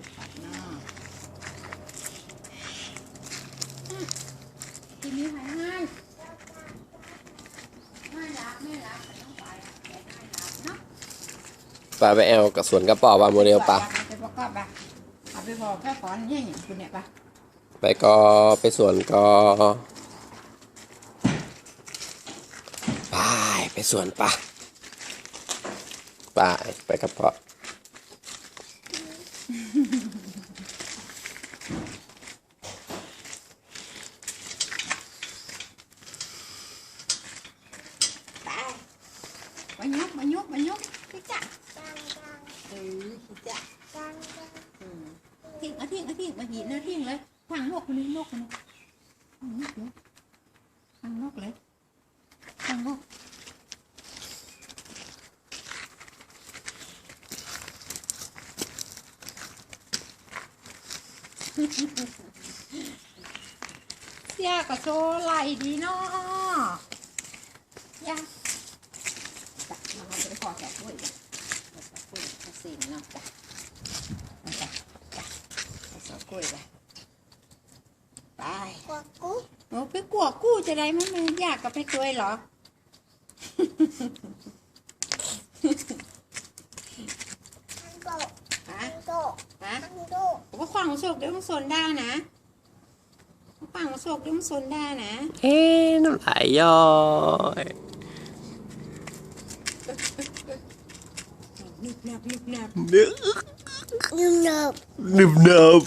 ผูกพันเนาทีนี้ใครให้ไม่รับไม่รับแต่ต้องไปอะแต่ให้รับเนาะปลาไปแอลกับสวนกระป๋อปลาโมเดลปลาไปบอกก็ไปเอาไปบอกแค่ก่อนเนี่ยอย่างคุณเนี่ยปะไปก็ไปสวนก็ไปไปสวนปลาไปไปกระป๋อ มายกมายกมายกพี่จ๋าเออพี่จ๋าอืมทิ้งเอาทิ้งเอาทิ้งมาหินเอาทิ้งเลยทางนกคนนี้นกคนนี้ทางนกเลยทางนกเลยทางนกเสียก็โชว์ไหลดีเนาะยังจ้ะเราจะไปขอแขกด้วยจ้ะเราจะคุยกับสินเนาะจ้ะเอาจ้ะจ้ะเราจะคุยเลยไปโอ้ไปกลัวกู้จะได้มันไม่ยากกับไปเคยเหรอฮะฮะผมว่าขวางโศกเดี๋ยวมันสนได้นะขวางโศกเดี๋ยวมันสนได้นะเอ๊ะน้ำไหลย้อย นึบนับนึบนับนึกนึบนับ